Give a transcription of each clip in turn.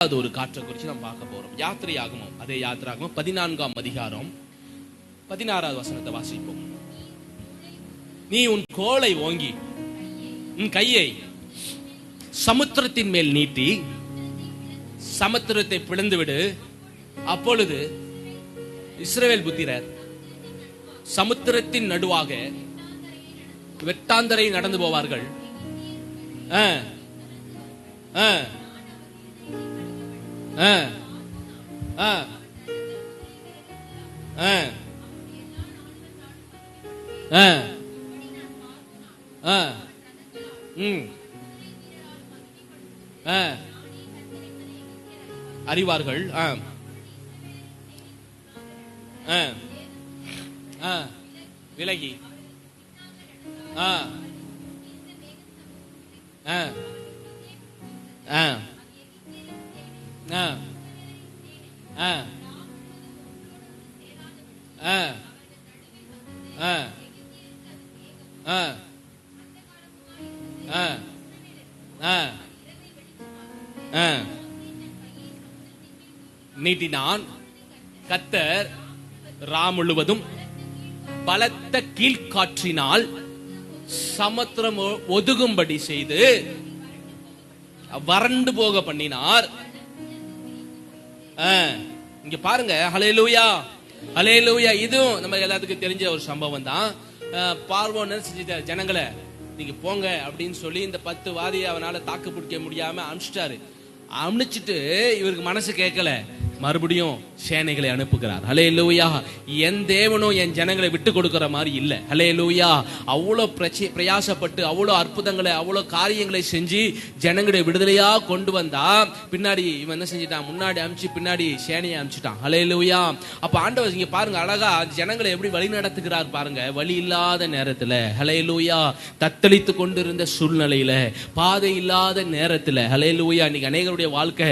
அது ஒரு காற்றை குறித்து நம்ம பார்க்க போகிறோம் யாத்திரை ஆகமம் அதே யாத்திராகமம் பதினான்காம் அதிகாரம். பதினாறாவது வசனத்தை வாசிப்போம். நீ உன் கோலை ஓங்கி உன் கையை சமுத்திரத்தின் மேல் நீட்டி சமுத்திரத்தை பிளந்து விடு அப்பொழுது இஸ்ரேல் புத்திரர் சமுத்திரத்தின் நடுவாக வெட்டாந்தரை நடந்து போவார்கள். ஆ ஆ. அறிவார்கள் ஆ. ஆ. ஆ. விலகி ஆ. ஆ. ஆ. ஆ. நீட்டினான் கத்தர் ரா முழுவதும் பலத்த கீழ்காற்றினால் சமுத்திரம் ஒதுகும்படி செய்து வறண்டு போக பண்ணினார். இங்க பாருங்க. ஹலேலூயா அலையலூயா இதுவும் நம்ம எல்லாத்துக்கும் தெரிஞ்ச ஒரு சம்பவம் தான். பார்வோ செஞ்சுட்டாரு? ஜனங்களை நீங்க போங்க அப்படின்னு சொல்லி இந்த பத்து வாதியை அவனால தாக்கு பிடிக்க முடியாம அனுப்பிச்சிட்டாரு. அனுப்பிச்சிட்டு இவருக்கு மனசு கேட்கல. மறுபடியும் சேனைகளை அனுப்புகிறார். ஹலே லூயா என் தேவனும் என் ஜனங்களை விட்டு கொடுக்கிற மாதிரி இல்லை. ஹலே லூயா அவ்வளோ பிரச்சி பிரயாசப்பட்டு அவ்வளோ அற்புதங்களை அவ்வளோ காரியங்களை செஞ்சு ஜனங்களுடைய விடுதலையா கொண்டு வந்தா பின்னாடி இவன் என்ன செஞ்சிட்டான்? முன்னாடி அமிச்சு பின்னாடி சேனையை அமிச்சிட்டான். ஹலே லூயா அப்ப ஆண்டவர் இங்க பாருங்க அழகா ஜனங்களை எப்படி வழி நடத்துகிறார் பாருங்க. வழி இல்லாத நேரத்துல ஹலே லூயா தத்தளித்து கொண்டிருந்த சூழ்நிலையில பாதை இல்லாத நேரத்துல ஹலே லூயா இன்னைக்கு அநேகருடைய வாழ்க்கை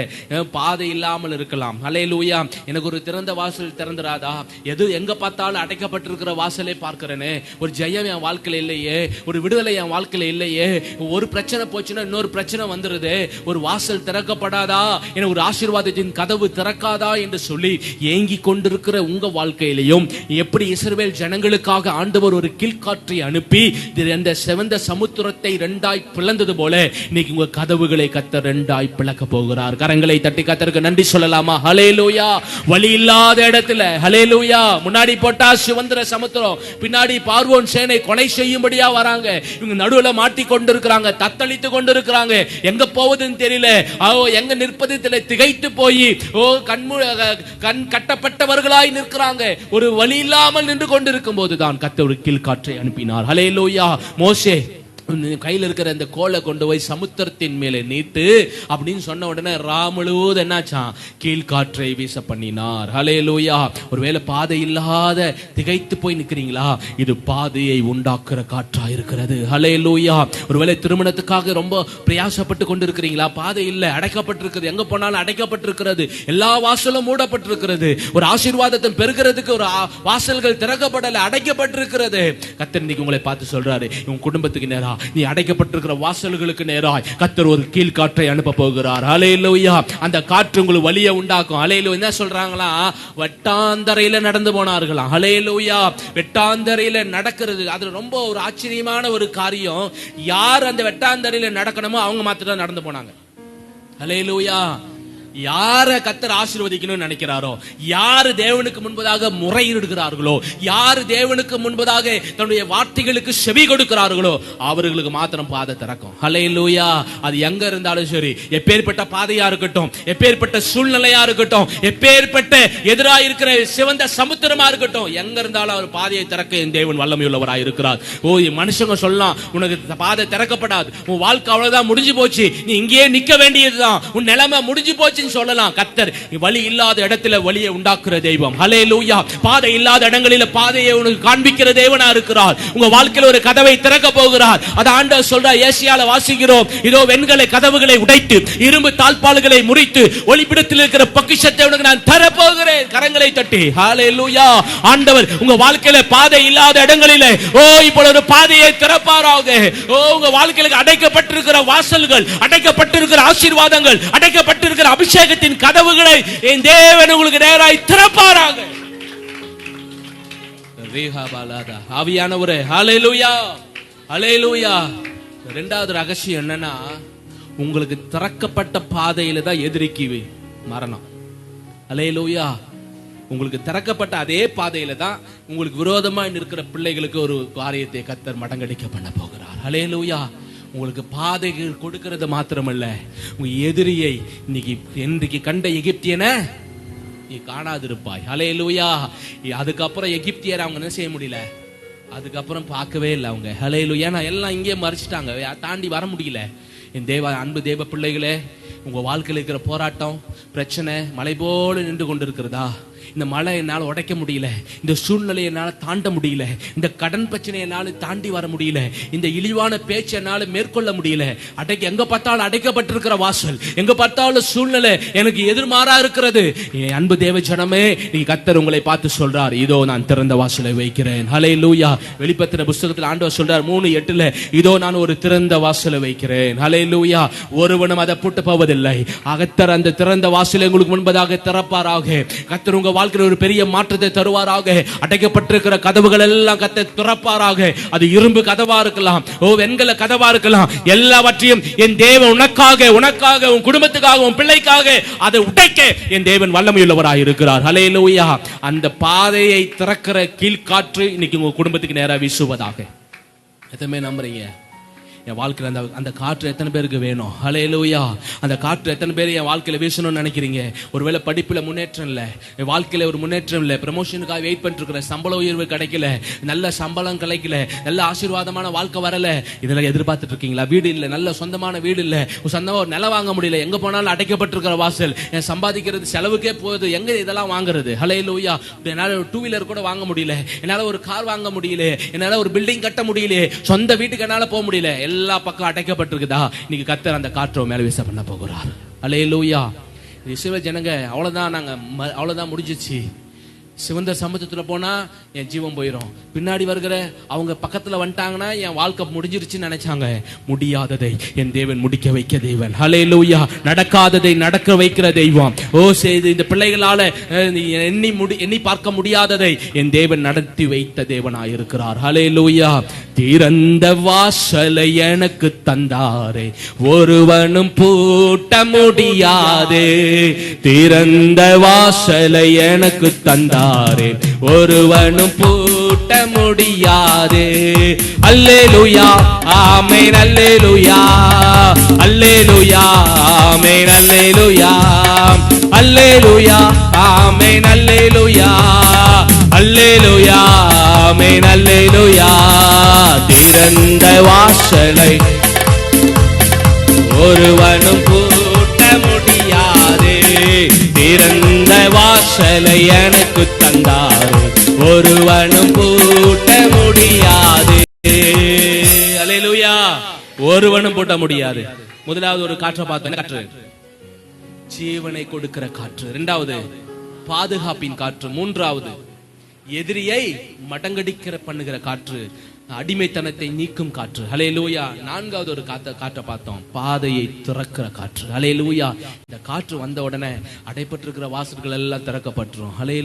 பாதை இல்லாமல் இருக்கலாம். ஹலே லூயா எனக்கு ஒரு திறந்த வாசல் திறந்துடாதா எது எங்க பார்த்தாலும் அடைக்கப்பட்டிருக்கிற வாசலே பார்க்கிறேனே. ஒரு ஜெயம் என் வாழ்க்கையில இல்லையே. ஒரு விடுதலை என் வாழ்க்கையில இல்லையே. ஒரு பிரச்சனை போச்சுன்னா இன்னொரு பிரச்சனை வந்துருது. ஒரு வாசல் திறக்கப்படாதா? என ஒரு ஆசீர்வாதத்தின் கதவு திறக்காதா என்று சொல்லி ஏங்கி கொண்டிருக்கிற உங்க வாழ்க்கையிலையும் எப்படி இசைவேல் ஜனங்களுக்காக ஆண்டவர் ஒரு கீழ்காற்றை அனுப்பி அந்த செவந்த சமுத்திரத்தை ரெண்டாய் பிளந்தது போல இன்னைக்கு உங்க கதவுகளை கத்த ரெண்டாய் பிளக்க போகிறார். கரங்களை தட்டி கத்தருக்கு நன்றி சொல்லலாமா? ஹலேலூயா வழி இல்லாத இடத்துல ஹலேலூயா முன்னாடி போட்டா சிவந்திர சமுத்திரம் பின்னாடி பார்வோன் சேனை கொலை செய்யும்படியா வராங்க. இவங்க நடுவுல மாட்டி கொண்டிருக்கிறாங்க தத்தளித்து கொண்டிருக்கிறாங்க. எங்க போவதுன்னு தெரியல. ஓ எங்க நிற்பது திகைத்து போய் ஓ கண்மு கண் கட்டப்பட்டவர்களாய் நிற்கிறாங்க. ஒரு வழி இல்லாமல் நின்று கொண்டிருக்கும் போதுதான் கத்த ஒரு கீழ்காற்றை அனுப்பினார். ஹலேலூயா மோசே கையில் இருக்கிற இந்த கோலை கொண்டு போய் சமுத்திரத்தின் மேலே நீட்டு அப்படின்னு சொன்ன உடனே ரா என்னாச்சான்? கீழ்காற்றை வீச பண்ணினார். ஹலே லூயா ஒருவேளை பாதை இல்லாத திகைத்து போய் நிற்கிறீங்களா இது பாதையை உண்டாக்குற காற்றா இருக்கிறது. ஹலே லூயா ஒருவேளை திருமணத்துக்காக ரொம்ப பிரயாசப்பட்டு கொண்டிருக்கிறீங்களா? பாதை இல்லை அடைக்கப்பட்டிருக்கிறது. எங்க போனாலும் அடைக்கப்பட்டிருக்கிறது. எல்லா வாசலும் மூடப்பட்டிருக்கிறது. ஒரு ஆசீர்வாதத்தை பெருகிறதுக்கு ஒரு வாசல்கள் திறக்கப்படலை அடைக்கப்பட்டிருக்கிறது. கத்தர் இன்னைக்கு உங்களை பார்த்து சொல்றாரு. உன் குடும்பத்துக்கு நேரா நீ அடைக்கப்பட்டிருக்கிற வாசல்களுக்கு நேராய் கத்தர் ஒரு கீழ்காற்றை அனுப்ப போகிறார். அலையிலோயா அந்த காற்று உங்களுக்கு வழியை உண்டாக்கும். அலையிலோ என்ன சொல்றாங்களா? வட்டாந்தரையில நடந்து போனார்களாம் அலையிலோயா வெட்டாந்தரையில நடக்கிறது. அது ரொம்ப ஒரு ஆச்சரியமான ஒரு காரியம். யார் அந்த வெட்டாந்தரையில நடக்கணுமோ அவங்க மாத்திரம் தான் நடந்து போனாங்க. அலையிலோயா யார கத்தர் ஆசீர்வதிக்கணும்னு நினைக்கிறாரோ யார் தேவனுக்கு முன்பதாக முறையிடுகிறார்களோ யார் தேவனுக்கு முன்பதாக தன்னுடைய வார்த்தைகளுக்கு செவி கொடுக்கிறார்களோ அவர்களுக்கு மாத்திரம் பாதை திறக்கும். ஹalleluya அது எங்க இருந்தாலும் சரி. எப்பேற்பட்ட பாதையா இருக்கட்டும் எப்பேற்பட்ட சூழ்நிலையா இருக்கட்டும் எப்பேற்பட்ட எதிராக இருக்கிற சிவந்த சமுத்திரமா இருக்கட்டும் எங்க இருந்தாலும் அவர் பாதையை திறக்க என் தேவன் வல்லமையுள்ளவரா இருக்கிறார். ஓ மனுஷங்க சொல்லலாம் உனக்கு பாதை திறக்கப்படாது. உன் வாழ்க்கை அவ்வளவுதான் முடிஞ்சு போச்சு. நீ இங்கேயே நிக்க வேண்டியதுதான். உன் நிலைமை முடிஞ்சு போச்சு. வச்சுன்னு சொல்லலாம். கத்தர் வழி இல்லாத இடத்துல வழியை உண்டாக்குற தெய்வம். ஹலே லூயா பாதை இல்லாத இடங்களில் பாதையை உனக்கு காண்பிக்கிற தேவனா இருக்கிறார். உங்க வாழ்க்கையில் ஒரு கதவை திறக்க போகிறார். அதை ஆண்டவர் சொல்ற ஏசியால வாசிக்கிறோம். இதோ வெண்கல கதவுகளை உடைத்து இரும்பு தாழ்பால்களை முறித்து ஒளிப்பிடத்தில் இருக்கிற பக்கிஷத்தை உனக்கு நான் தரப்போகிறேன். கரங்களை தட்டி. ஹலே லூயா ஆண்டவர் உங்க வாழ்க்கையில பாதை இல்லாத இடங்களில் ஓ இப்போ ஒரு பாதையை திறப்பாராக. ஓ உங்க வாழ்க்கையில் அடைக்கப்பட்டிருக்கிற வாசல்கள் அடைக்கப்பட்டிருக்கிற ஆசீர்வாதங்கள் அடைக்கப்பட்ட வைத்திருக்கிற அபிஷேகத்தின் கதவுகளை என் தேவன் உங்களுக்கு நேராய் திறப்பாராக. ரேகாபாலாதா. ஆவியானவரே ஹalleluya. ஹalleluya. ரெண்டாவது ரகசியம் என்னன்னா உங்களுக்கு திறக்கப்பட்ட பாதையில தான் எதிரிக்கு மரணம். அலையலூயா உங்களுக்கு திறக்கப்பட்ட அதே பாதையில தான் உங்களுக்கு விரோதமா இருக்கிற பிள்ளைகளுக்கு ஒரு காரியத்தை கத்தர் மடங்கடிக்க பண்ண போகிறார். அலையலூயா உங்களுக்கு பாதைகள் கொடுக்கிறது மாத்திரமல்ல. உங்க எதிரியை இன்னைக்கு இன்றைக்கு கண்ட எகிப்தியன நீ காணாதிருப்பாய். அலே லூயா அதுக்கப்புறம் எகிப்தியர் அவங்க என்ன செய்ய முடியல? அதுக்கப்புறம் பார்க்கவே இல்லை அவங்க. ஹலே ஏன்னா எல்லாம் இங்கே மறைச்சிட்டாங்க. தாண்டி வர முடியல. என் தேவ அன்பு தேவ பிள்ளைகளே உங்கள் வாழ்க்கையில் இருக்கிற போராட்டம் பிரச்சனை மலை போல நின்று கொண்டிருக்கிறதா? இந்த மழை என்னால் உடைக்க முடியல. இந்த சூழ்நிலையை என்னால் தாண்ட முடியல. இந்த கடன் பிரச்சனை என்னால் தாண்டி வர முடியல. இந்த இழிவான பேச்சு என்னால் மேற்கொள்ள முடியல. அடைக்க எங்க பார்த்தாலும் அடைக்கப்பட்டிருக்கிற வாசல் எங்க பார்த்தாலும் சூழ்நிலை எனக்கு எதிர்மாறா இருக்கிறது. என் அன்பு தேவ ஜனமே நீ கத்தர் உங்களை பார்த்து சொல்றார். இதோ நான் திறந்த வாசலை வைக்கிறேன். ஹலே லூயா வெளிப்பத்தின புஸ்தகத்தில் ஆண்டவர் சொல்றார் மூணு எட்டுல இதோ நான் ஒரு திறந்த வாசலை வைக்கிறேன். ஹலே லூயா ஒருவனும் அதை பூட்ட போவதில்லை அகத்தர் அந்த திறந்த வாசல் எங்களுக்கு முன்பதாக திறப்பாராக. கத்தர் உங்க வாழ்க்கையில் ஒரு பெரிய மாற்றத்தை தருவாராக. அடைக்கப்பட்டிருக்கிற கதவுகள் எல்லாம் கத்த திறப்பாராக. அது இரும்பு கதவா இருக்கலாம் ஓ வெண்கல கதவா இருக்கலாம். எல்லாவற்றையும் என் தேவன் உனக்காக உனக்காக உன் குடும்பத்துக்காக உன் பிள்ளைக்காக அதை உடைக்க என் தேவன் வல்லமையுள்ளவராக இருக்கிறார். ஹalleluya அந்த பாதையை திறக்கிற கீழ்காற்று இன்னைக்கு உங்க குடும்பத்துக்கு நேரா வீசுவதாக. எதுவுமே நம்புறீங்க? என் வாழ்க்கையில் அந்த அந்த காற்று எத்தனை பேருக்கு வேணும்? ஹalleluya அந்த காற்று எத்தனை பேர் என் வாழ்க்கையில் வீசணும்னு நினைக்கிறீங்க? ஒருவேளை படிப்பில் முன்னேற்றம் இல்லை. என் வாழ்க்கையில் ஒரு முன்னேற்றம் இல்லை. ப்ரமோஷனுக்காக வெயிட் பண்ணிட்டு சம்பள உயர்வு கிடைக்கல. நல்ல சம்பளம் கிடைக்கல. நல்ல ஆசீர்வாதமான வாழ்க்கை வரல. இதெல்லாம் எதிர்பார்த்துட்டு இருக்கீங்களா? வீடு இல்லை. நல்ல சொந்தமான வீடு இல்லை. சொந்தமாக ஒரு நிலம் வாங்க முடியல. எங்கே போனாலும் அடைக்கப்பட்டிருக்கிற வாசல். என் சம்பாதிக்கிறது செலவுக்கே போகுது. எங்கே இதெல்லாம் வாங்குறது? ஹalleluya என்னால் ஒரு டூ வீலர் கூட வாங்க முடியல. என்னால் ஒரு கார் வாங்க முடியல. என்னால் ஒரு பில்டிங் கட்ட முடியல. சொந்த வீட்டுக்கு என்னால் போக முடியல. எல்லா பக்கம் அடைக்கப்பட்டிருக்குதா? இன்னைக்கு கத்தர் அந்த காற்றை மேல வீச பண்ண போகிறார். அலையலூயா இஸ்ரவேல் ஜனங்க அவ்வளவுதான் நாங்க ம- அவ்வளவுதான் முடிஞ்சிச்சு. சிவந்த சமுத்திரத்துல போனா என் ஜீவன் போயிடும் பின்னாடி வருகிற அவங்க பக்கத்துல வந்துட்டாங்கன்னா என் வாழ்க்கை முடிஞ்சிருச்சுன்னு நினைச்சாங்க. முடியாததை என் தேவன் முடிக்க வைக்க தேவன். ஹலே லூயா நடக்காததை நடக்க வைக்கிற தெய்வம். ஓ செய்து இந்த பிள்ளைகளால எண்ணி முடி எண்ணி பார்க்க முடியாததை என் தேவன் நடத்தி வைத்த தேவனாயிருக்கிறார் ஹலே லூயா திறந்த வாசலை எனக்கு தந்தாரே. ஒருவனும் பூட்ட முடியாது. திறந்த வாசலை எனக்கு தந்தார். ஒருவனும் பூட்ட முடியாது. அல்லே லுயா ஆமே நல்லே லுயா அல்லே லுயா ஆமே நல்லே லுயா அல்லே லுயா ஆமே நல்லே லுயா அல்லே லுயா ஆமே நல்லே லுயா திறந்த வாசலை. ஒருவனும் வாசலை எனக்கு தந்தாரு ஒருவனும் பூட்ட முடியாது. அலையலுயா. ஒருவனும் பூட்ட முடியாது. முதலாவது ஒரு காற்றை பார்த்தேன் காற்று? ஜீவனை கொடுக்கிற காற்று. இரண்டாவது பாதுகாப்பின் காற்று. மூன்றாவது எதிரியை மடங்கடிக்கிற பண்ணுகிற காற்று. அடிமைத்தனத்தை நீக்கும் காற்று. ஹலே லூயா நான்காவது ஒரு காத்த காற்றை பார்த்தோம். பாதையை திறக்கிற காற்று. ஹலே லூயா இந்த காற்று வந்த உடனே அடைப்பட்டிருக்கிற வாசல்கள் எல்லாம் திறக்கப்பட்டுரும். ஹலே